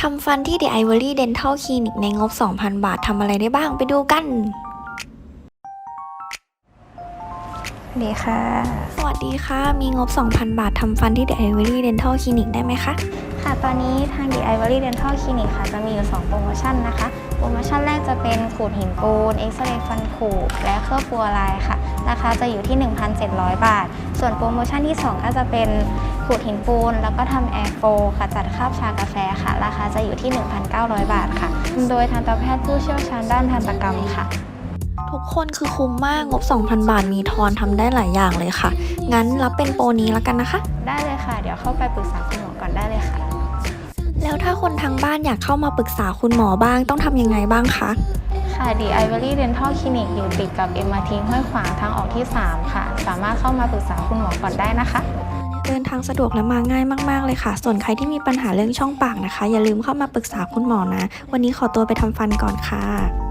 ทำฟันที่ The Ivory Dental Clinic ในงบ 2,000 บาททำอะไรได้บ้างไปดูกัน ดีค่ะ สวัสดีค่ะ มีงบ 2,000 บาททำฟันที่ The Ivory Dental Clinic ได้ไหมคะ ค่ะ ตอนนี้ทาง The Ivory Dental Clinic ค่ะ จะมีอยู่ 2 โปรโมชั่นนะคะ โปรโมชั่นแรกจะเป็นขูดหินปูน เอ็กซเรย์ฟันขูด และเคลือบฟัวลายค่ะ ราคาจะอยู่ที่ 1,700 บาท ส่วนโปรโมชั่นที่ 2 ก็จะเป็นขูดหินปูน แล้วก็ทำแอร์โฟค่ะจัดคราบชากาแฟค่ะ ราคาจะอยู่ที่ 1,900 บาทค่ะ โดยทันตแพทย์ผู้เชี่ยวชาญด้านทันตกรรมค่ะทุกคนคือคุ้มมากงบ 2,000 บาทมีทอนทำได้หลายอย่างเลยค่ะ งั้นรับเป็นโปรนี้แล้วกันนะคะ ได้เลยค่ะ เดี๋ยวเข้าไปปรึกษาคุณหมอก่อน ทางบ้านอยากเข้ามาปรึกษาคุณหมอบ้าง ต้องทำยังไงบ้างคะ ค่ะ The Ivory Dental Clinic อยู่ติดกับ MRT ห้วยขวางทางออกที่ 3 ค่ะ สามารถเข้ามาปรึกษาคุณหมอก่อนได้นะคะ เดินทางสะดวกและมาง่ายมาก ๆ เลยค่ะ ส่วนใครที่มีปัญหาเรื่องช่องปากนะคะ อย่าลืมเข้ามาปรึกษาคุณหมอนะ วันนี้ขอตัวไปทำฟันก่อนค่ะ